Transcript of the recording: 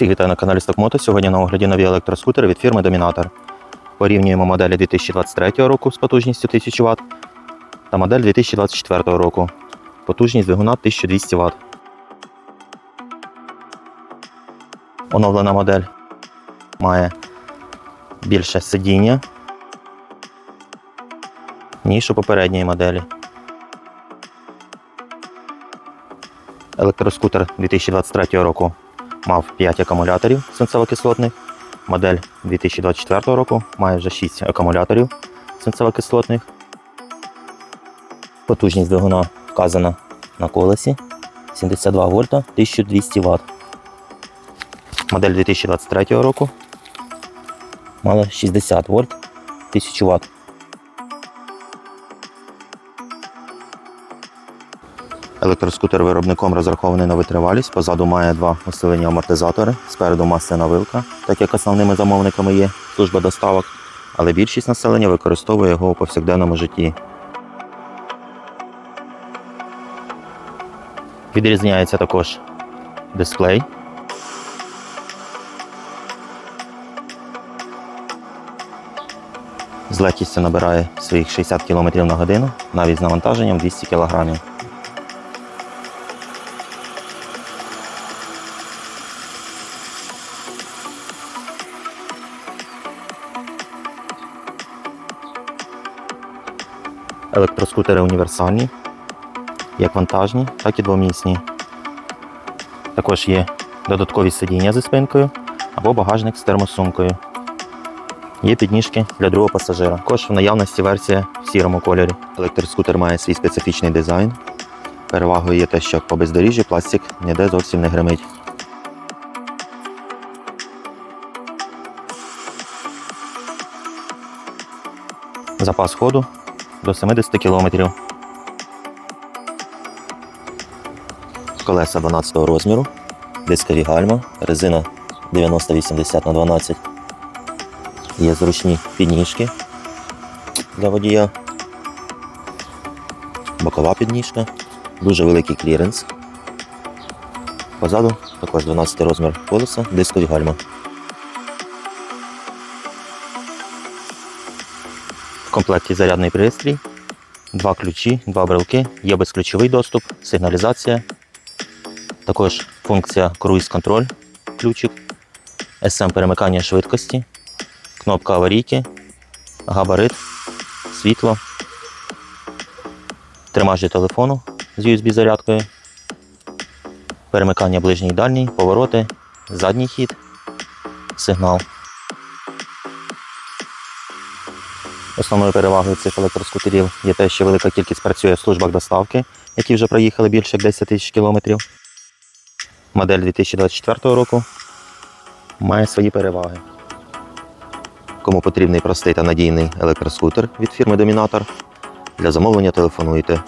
Всіх вітаю на каналі Стокмото. Сьогодні на огляді нові електроскутери від фірми Домінатор. Порівнюємо моделі 2023 року з потужністю 1000 Вт та модель 2024 року. Потужність двигуна 1200 Вт. Оновлена модель має більше сидіння, ніж у попередньої моделі. Електроскутер 2023 року мав 5 акумуляторів свинцево-кислотних. Модель 2024 року має вже 6 акумуляторів свинцево-кислотних. Потужність двигуна вказана на колесі 72 вольта 1200 Вт. Модель 2023 року мала 60 вольт 1000 Вт. Електроскутер виробником розрахований на витривалість. Позаду має два усилені амортизатори. Спереду масляна вилка, так як основними замовниками є служба доставок, але більшість населення використовує його у повсякденному житті. Відрізняється також дисплей. З легкістю набирає своїх 60 км на годину, навіть з навантаженням 200 кг. Електроскутери універсальні, як вантажні, так і двомісні. Також є додаткові сидіння зі спинкою або багажник з термосумкою. Є підніжки для другого пасажира. Також в наявності версія в сірому кольорі. Електроскутер має свій специфічний дизайн. Перевагою є те, що по бездоріжжі пластик ніде зовсім не гримить. Запас ходу до 70 км. Колеса 12 розміру, дискові гальма, резина 90-80 на 12. Є зручні підніжки для водія. Бокова підніжка, дуже великий кліренс. Позаду також 12 розмір колеса, дискові гальма. В комплекті зарядний пристрій, два ключі, два брелки, є безключовий доступ, сигналізація, також функція круїз-контроль, ключик, SM перемикання швидкості, кнопка аварійки, габарит, світло, тримач для телефону з USB-зарядкою, перемикання ближній і дальній, повороти, задній хід, сигнал. Основною перевагою цих електроскутерів є те, що велика кількість працює в службах доставки, які вже проїхали більше як 10 тисяч кілометрів. Модель 2024 року має свої переваги. Кому потрібний простий та надійний електроскутер від фірми Домінатор, для замовлення телефонуйте